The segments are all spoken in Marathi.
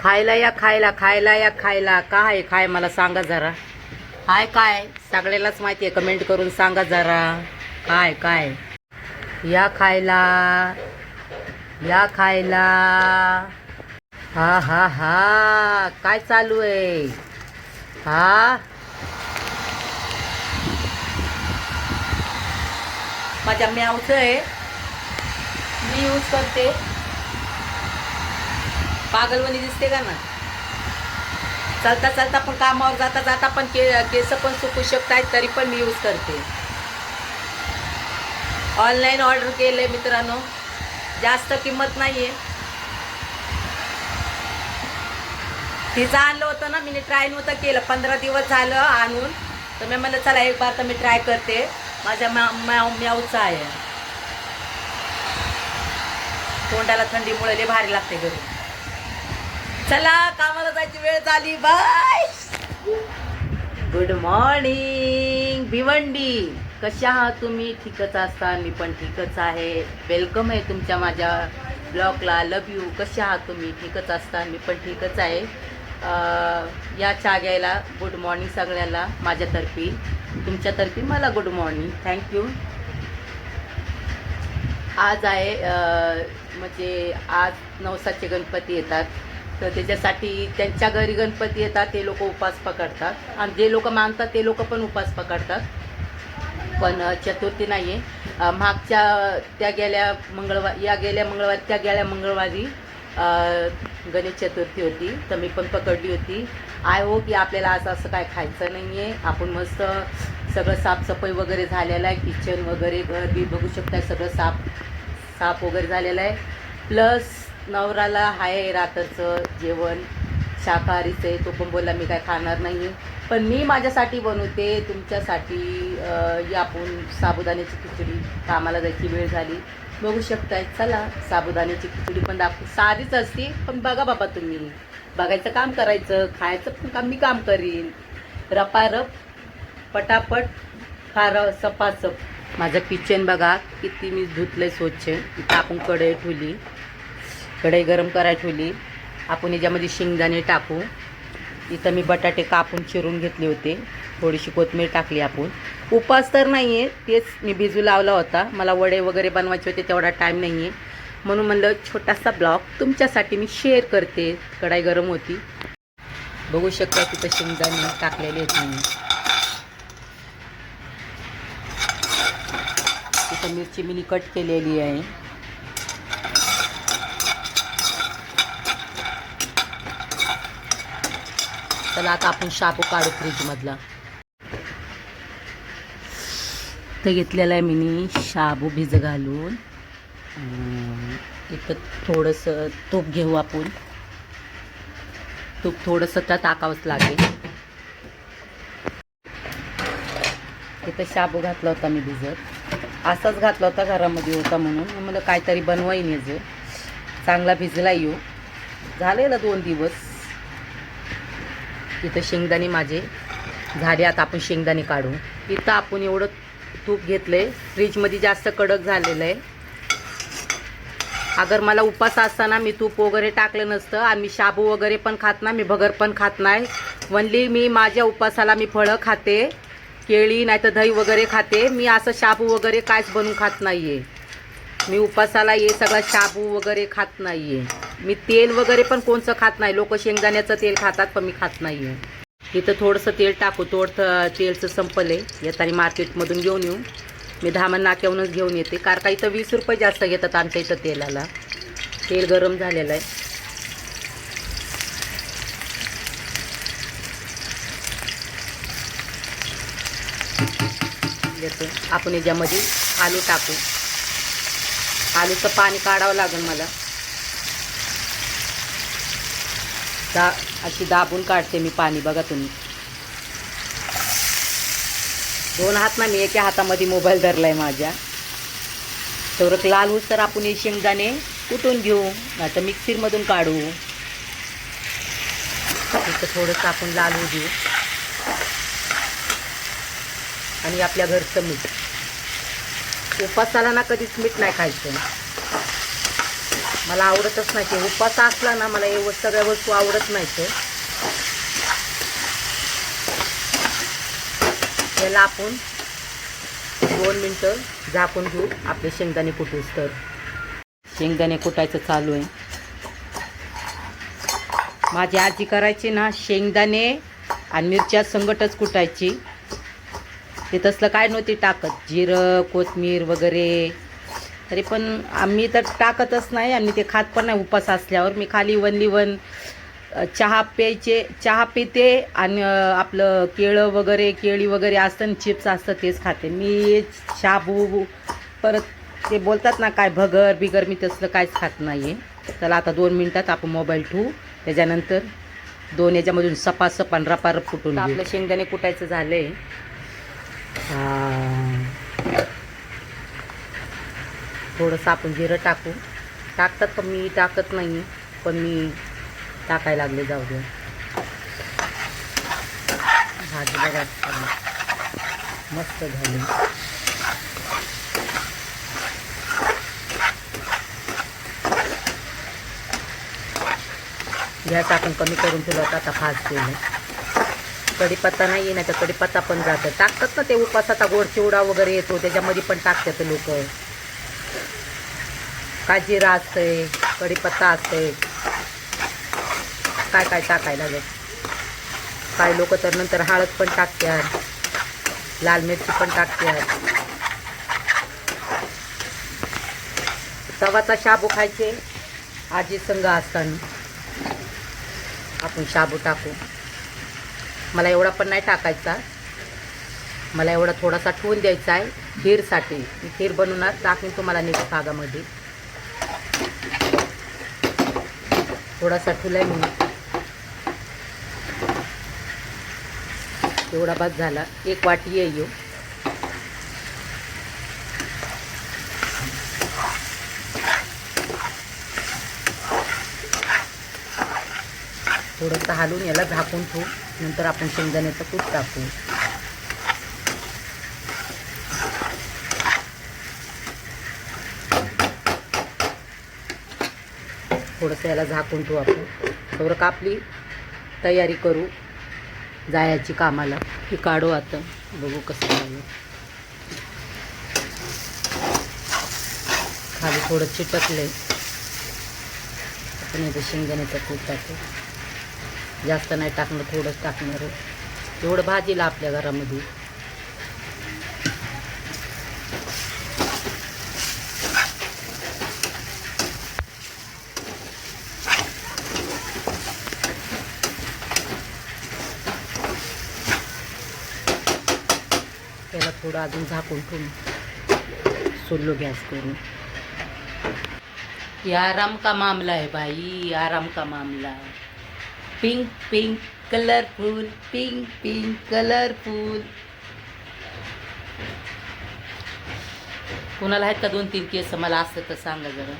खायला या खायला खायला या खायला. काय आहे खाय मला सांगा जरा. हाय काय सगळ्यालाच माहिती आहे. कमेंट करून सांगा जरा. काय काय या खायला. या खायला. हा हा हा. काय चालू आहे? हा? माझ्या म्यावचं आहे. मी यूज करते. पागलवणी दिसते का ना? चालता चालता पण कामावर जाता जाता पण के केस पण सुकू शकतात तरी पण मी यूज करते. ऑनलाईन ऑर्डर केले मित्रांनो. जास्त किंमत नाही आहे तिचं आणलं होतं ना मी ट्राय नव्हतं केलं. पंधरा दिवस झालं आणून. तर मी म्हणलं चला एक बार तर मी ट्राय करते. माझ्या म्याऊचा आहे. तोंडाला थंडीमुळे लय भारी लागते घरी. चला कामाला जायची वेळ झाली बाय. Good morning Bhiwandi. कशा आहात तुम्ही? ठीकच असता मी पण ठीकच आहे. वेलकम आहे तुमच्या माझ्या ब्लॉगला लव यू कशा आहात तुम्ही? ठीकच असता मी पण ठीकच आहे. या चहा घ्यायला गुड मॉर्निंग सगळ्याला माझ्यातर्फी. तुमच्यातर्फी मला गुड मॉर्निंग थँक्यू आज आहे म्हणजे आज नवसाचे गणपती येतात. तर त्याच्यासाठी त्यांच्या घरी गणपती येतात ते लोक उपास पकडतात. आणि जे लोक मानतात ते लोक पण उपास पकडतात. पण चतुर्थी नाही आहे मागच्या त्या गेल्या मंगळवार या गेल्या मंगळवारी त्या गेल्या मंगळवारी गणेश चतुर्थी होती. तर मी पण पकडली होती. आय हो की आपल्याला असं असं काय खायचं नाही आहे आपण मस्त सगळं साफसफाई वगैरे झालेलं आहे. किचन वगैरे घर बी बघू शकता सगळं साफ साफ वगैरे झालेलं आहे. प्लस नवराला आहे रात्रचं जेवण शाकाहारीचं आहे तो पण बोला मी काय खाणार नाही पण मी माझ्यासाठी बनवते तुमच्यासाठी या आपण साबुदाण्याची खिचडी. कामाला जायची वेळ झाली. बघू शकताय चला साबुदाण्याची खिचडी पण दाखवू साधीच असते पण बघा बाबा तुम्ही. बघायचं काम करायचं खायचं पण काम मी काम करीन. रपारप पटापट फार सपासप. माझं किचन बघा किती मी धुतलंय स्वच्छ. इथं आपण कढई ठेवली. कढई गरम करायची ठेवली. आपण याच्यामध्ये शेंगदाणे टाकू. इथं मी बटाटे कापून चिरून घेतले होते. थोडीशी कोथमीर टाकली आपण. उपास तर नाही आहे तेच मी भिजू लावला होता. मला वडे वगैरे बनवायचे होते तेवढा टाईम नाही आहे म्हणून म्हणलं छोटासा ब्लॉग तुमच्यासाठी मी शेअर करते. कढाई गरम होती. बघू शकता तिथं शेंगदाणे टाकलेले आहेत मी तिथं मिरची मी कट केलेली आहे. चला आता आपण शाबू काढू फ्रीजमधला तर घेतलेला आहे मी शाबू भिज घालून. एक इथं थोडंसं तूप घेऊ आपण. तूप थोडंसं त्या टाकावंच लागेल. इथं शाबू घातला होता मी भिजत. असाच घातला होता घरामध्ये होता म्हणून. मला काहीतरी बनवाईन जे. चांगला भिजला येऊ. झालेला दोन दिवस. इथं शेंगदाणे माझे. झाले आता आपण शेंगदाणे काढू. इथं आपण एवढं तूप घेतलंय. फ्रीजमध्ये जास्त कडक झालेलं आहे. अगर मला उपास असताना मी तूप वगैरे टाकलं नसतं. आणि मी शाबू वगैरे पण खात नाही मी भगर पण खात नाही. वनली मी माझ्या उपासाला मी फळं खाते. केळी नाही तर दही वगैरे खाते. मी असं शाबू वगैरे कायच बनवून खात नाही आहे मी उपासाला हे सगळं शाबू वगैरे खात नाही आहे मी तेल वगैरे पण कोणचं खात नाही. लोक शेंगदाण्याचं तेल खातात पण मी खात नाही आहे इथं थोडंसं तेल टाकू. थोडं तेलचं संपलं आहे येताना मार्केटमधून घेऊन येऊ. मी धामण नाक्याहूनच घेऊन येते. कारण का इथं वीस रुपये जास्त घेतात आमच्या इथं तेलाला. तेल गरम झालेलं आहे. आपण याच्यामध्ये आलू टाकू. आलूचं पाणी काढावं लागेल मला. दा अशी दाबून काढते मी पाणी बघा तुम्ही. दोन हात ना मी एका हातामध्ये मोबाईल धरलाय माझ्या. तर लाल होस तर आपण हे शेंगदाणे कुटून घेऊ? नाही तर मिक्सरमधून काढू. तिथं थोडंसं आपण लाल होऊ देऊ. आणि आपल्या घरचं मीठ. उपासाला ना कधीच मीठ नाही खायचं. मला आवडतच नाही ते. उपास असला ना मला एवढं सगळ्या वस्तू आवडत नाही ते याला आपण दोन मिनटं झाकून घेऊ. आपले शेंगदाणे कुटूस तर. शेंगदाणे कुटायचं चालू आहे. माझी आजी करायची ना शेंगदाणे आणि मिरच्या संगटच कुटायची. ते तसलं काय नव्हती टाकत. जिरं कोथमीर वगैरे. तरी पण आम्ही तर टाकतच नाही आणि ते खात पण नाही उपास असल्यावर. मी खाली वनली वन अ, चहा प्यायचे चहा पिते आणि आपलं केळं वगैरे केळी वगैरे असतं आणि चिप्स असतं तेच खाते. मी शाबू परत ते बोलतात ना काय भगर बिगर मी तसलं काहीच खात नाही आहे चला आता दोन मिनटात आपण मोबाईल ठेवू. त्याच्यानंतर दोन याच्यामधून सपासप आणि रपारप कुटून घेऊ. आपलं शेंगदाणे कुटायचं झालं आहे थोडंसं आपण जिरं टाकू. टाकतात पण मी टाकत नाही पण मी टाकायला लागले जाऊ दे. भाजी बघा. मस्त झाली. गॅस आपण कमी करून ठेवलं होतं आता फास्ट केलं. कढीपत्ता नाही आहे ना तर कढीपत्ता पण जातं. टाकतात ना ते उपासाचा गोड चिवडा वगैरे येतो त्याच्यामध्ये पण टाकतात लोक. काजीरा जिरा कढीपत्ता असते काय काय टाकायला लागेल काय लोक तर नंतर हळद पण टाकतात लाल मिरची पण टाकतात. तवाचा शाबू खायचे. आजी संघ असताना. आपण शाबू टाकू. मला एवढा पण नाही टाकायचा. मला एवढा थोडासा ठेवून द्यायचा आहे खीरसाठी. मी खीर बनवणार टाकून तुम्हाला नेक्स्ट भागामध्ये. थोडासा ठेवला मी. एवढा भात झाला. एक वाटी येऊ थोडंसं हालून याला झाकून ठेवू. नंतर आपण शेंगदाण्याचं कूट टाकू. थोडंसं याला झाकून ठेवू आपण. थोडं कापली तयारी करू. जायची कामाला. ही काढू आता. बघू कसं झालं. खाली थोडं चिटकले आपण इथं शेंगदाण्याचं कूट टाकू. जास्त नाही टाकणं थोडंच टाकणार आहे. एवढं भाजीला आपल्या घरामध्ये. त्याला थोडं अजून झाकून ठेवून सोडलो गॅस करून. ये आराम का मामला है भाई आराम का मामला? Pink pink colourful pink pink colourful कोणाला आहेत का दोन तीन केस? मला असं तर सांगा जरा.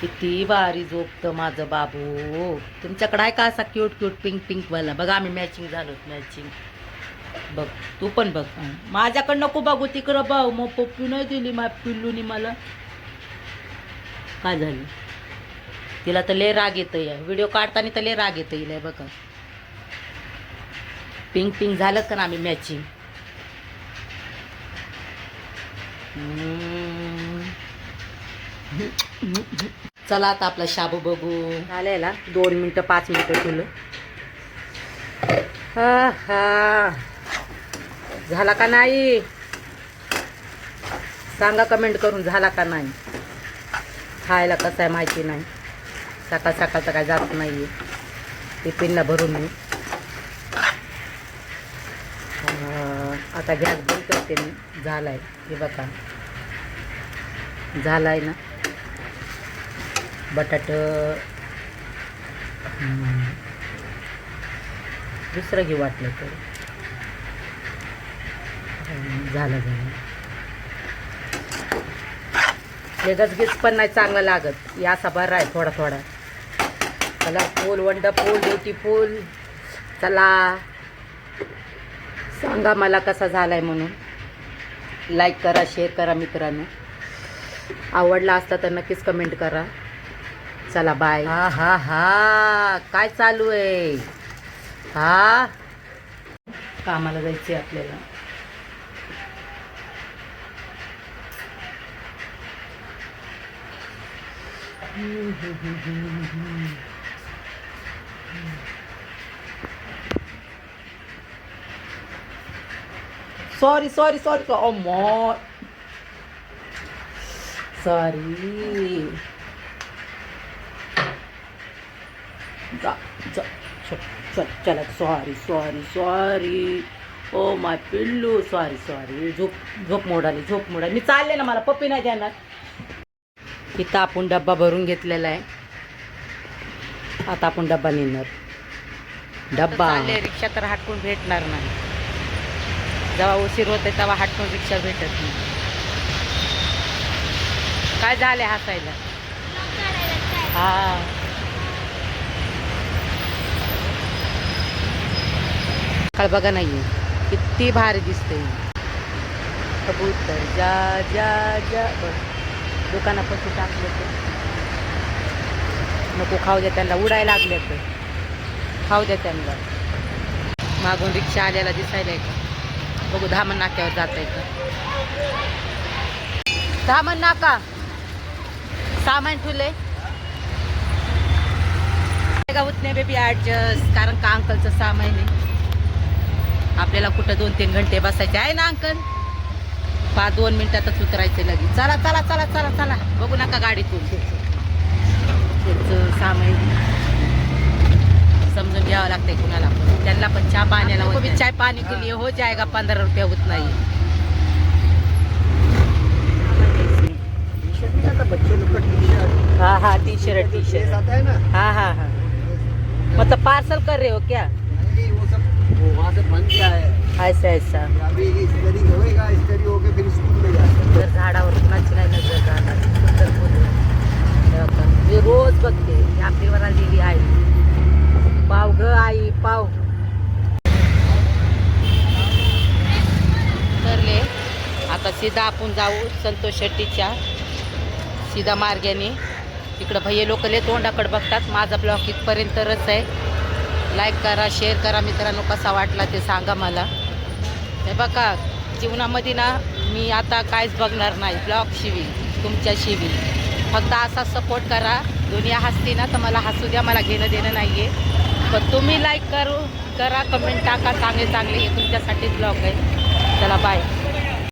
किती भारी झोपतं माझं बाबू. तुमच्याकडे आहे का असा क्यूट क्यूट पिंक पिंक वाला? बघा आम्ही मॅचिंग झालो मॅचिंग बघ तू पण बघ. माझ्याकडं नको बघू तिकडं बघ मग पप्पी नाही दिली मा पिल्लूनी मला. काय झालं? तिला तर लय राग येतं या व्हिडिओ काढताना तर लय राग येतं येईल बघा. पिंक पिंक झालं का ना आम्ही मॅचिंग चला आता आपला शाबू बघू. झालेला दोन मिनटं पाच मिनटं ठेवलं. हा हा. झाला का नाही? सांगा कमेंट करून झाला का नाही? खायला कसं आहे माहिती नाही. सकाळ सकाळचं काय जात नाही आहे टिफिनला भरून मी. आता गॅस बंद करते मी. झाला आहे हे बघा. झाला आहे ना. बटाट दुसरं घेऊ वाटलं तर. झालं झालं. लगच गीच पण नाही चांगलं लागत. या असा बरा आहे थोडा थोडा. चला फुल वंडरफुल ब्युटीफुल चला. सांगा मला कसा झालाय म्हणून. लाईक करा शेअर करा मित्रांनो. आवडला असता तर नक्कीच कमेंट करा. चला बाय हा हा हा. काय चालू आहे? हा? कामाला जायचे आपल्याला. सॉरी सॉरी सॉरी ओ मॉ सॉरी जा जा चल चला sorry sorry sorry oh my पिल्लू सॉरी सॉरी झोप झोप मोडाली झोप मोडाली मी चालले ना मला पप्पी नाही देणार. इथं आपण डब्बा भरून घेतलेला आहे. आता आपण डब्बा नेणार. डब्बा. रिक्षा तर हटकून भेटणार नाही. जेव्हा उशीर होते तेव्हा हटकून रिक्षा भेटत नाही. काय झाले हसायला? हा. काळ बघा नाही किती भारी दिसते कबूतर. जा जा जा. दुकानापासून टाकले तर नको खाऊ द्या त्यांना. उडायला लागले तर खाऊ द्या त्यांना. मागून रिक्षा आल्याला दिसायला का बघू धामण नाक्यावर जात आहे का? धामण नाका. सामान ठुले होत नाही बेबी ॲडजस्ट कारण का अंकलचं सामान आहे? आपल्याला कुठं दोन तीन घंटे बसायचे आहे ना अंकल? पाच दोन मिनिटातच उतरायचे लगेच. चला चला चला चला चला. बघू नका गाडीतून. त्याचं सामान समजून घ्यावं लागतंय कुणाला. पण त्यांना पण चहा पाण्याला होत चाय पाणी के लिए हो जाएगा पंधरा रुपया होत नाही. बच्चे लोग का टी शर्ट हाँ हाँ टी शर्ट टी शर्ट है ना हाँ हाँ. हाँ मतलब पार्सल कर रहे हो क्या? नहीं वो सब वो वहाँ से बन गया है ऐसा ऐसा. अभी स्टडी होएगा स्टडी होके फिर स्कूल में जाते जर झाडावर कुणाची नाही नजर जाणार सुंदर फुलं. तेव्हा का? मी रोज बघते आपली आपलीवर आलेली आई. पाव ग आई पाव. तरले आता सीधा आपण जाऊ संतोष शेट्टीच्या. सीधा मार्गाने. इकडं भैये लोक लय तोंडाकडे बघतात. माझा ब्लॉग इथपर्यंतच आहे. लाईक करा शेअर करा मित्रांनो कसा वाटला ते सांगा मला. हे बघा जीवनामध्ये ना मी आता कायच बघणार नाही. ब्लॉग शिवी तुमच्या शिवी फक्त असा सपोर्ट करा. दुनिया हसते ना तर मला हसू द्या मला घेणं देणं नाही आहे पण तुम्ही लाईक करू करा कमेंट टाका चांगले चांगले हे तुमच्यासाठीच ब्लॉग आहे. चला बाय